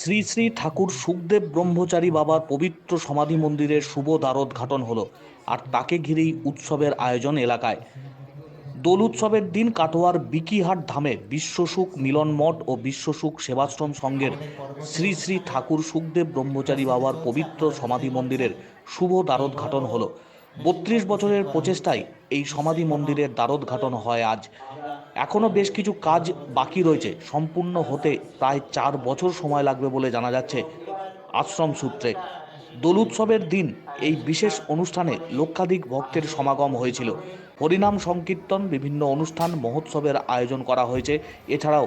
শ্রী শ্রী ঠাকুর সুখদেব ব্রহ্মচারী বাবার পবিত্র সমাধি মন্দিরের শুভ দ্বারোদ্ঘাটন হলো আর তাকে ঘিরেই উৎসবের আয়োজন এলাকায়। দোল উৎসবের দিন কাটোয়ার বিকিহাট ধামে বিশ্বসুখ মিলন মঠ ও বিশ্বসুখ সেবাশ্রম সংঘের শ্রী শ্রী ঠাকুর সুখদেব ব্রহ্মচারী বাবার পবিত্র সমাধি মন্দিরের শুভ দ্বারোদ্ঘাটন হলো। বত্রিশ বছরের প্রচেষ্টায় এই সমাধি মন্দিরের দ্বারোদ্ঘাটন হয় আজ। এখনও বেশ কিছু কাজ বাকি রয়েছে, সম্পূর্ণ হতে প্রায় চার বছর সময় লাগবে বলে জানা যাচ্ছে আশ্রম সূত্রে। দোল উৎসবের দিন এই বিশেষ অনুষ্ঠানে লক্ষাধিক ভক্তের সমাগম হয়েছিল। হরিনাম সংকীর্তন, বিভিন্ন অনুষ্ঠান, মহোৎসবের আয়োজন করা হয়েছে। এছাড়াও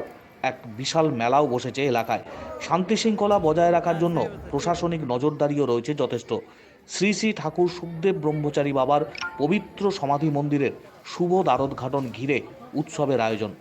এক বিশাল মেলাও বসেছে এলাকায়। শান্তি শৃঙ্খলা বজায় রাখার জন্য প্রশাসনিক নজরদারিও রয়েছে যথেষ্ট। শ্রী শ্রী ঠাকুর সুখদেব ব্রহ্মচারী বাবার পবিত্র সমাধি মন্দিরের শুভ দ্বারোদ্ঘাটন ঘিরে উৎসবের আয়োজন।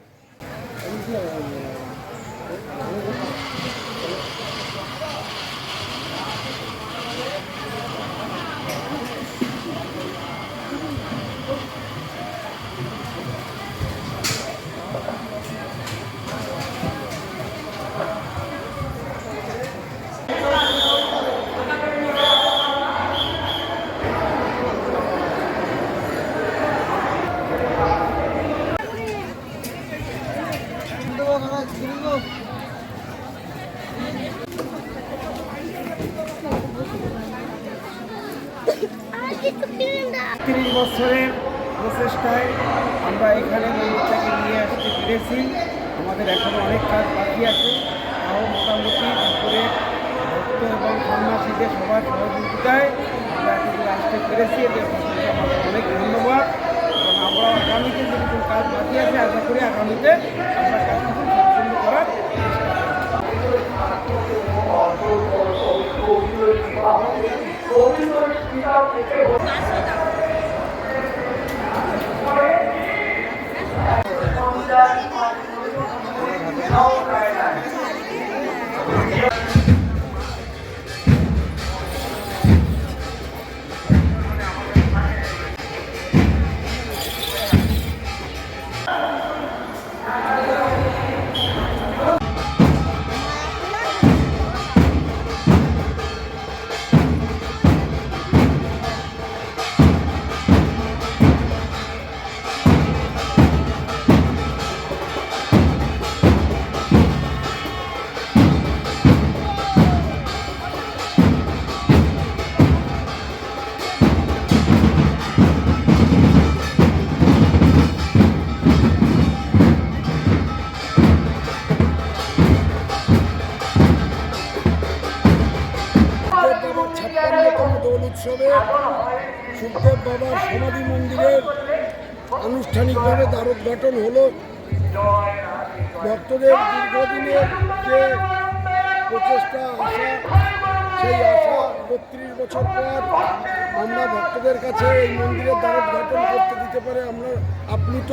তিরিশ বছরের প্রচেষ্টায় আমরা এখানে মন্দিরটাকে নিয়ে আসতে পেরেছি। আমাদের এখনও অনেক কাজ বাকি আছে। তাও মোটামুটি ঠাকুরের ভক্ত এবং সন্ন্যাসীদের সবার সহযোগিতায় আমরা এতদূর আসতে পেরেছি। এদের অনেক ধন্যবাদ। এবং আমরা আগামীতে যেরকম কাজ বাকি আছে, আশা করি আগামীতে ছাপ্পান্নতম দোল উৎসবে সুখদেব বাবার সমাধি মন্দিরের আনুষ্ঠানিকভাবে দ্বারোদ্ঘাটন হলো। ভক্তদের দীর্ঘদিনের যে প্রচেষ্টা, আশা, সেই আশা বত্রিশ বছর পর আমরা ভক্তদের কাছে এই মন্দিরের দ্বারোদ্ঘাটন করতে দিতে পারে আমরা আপ্লুত।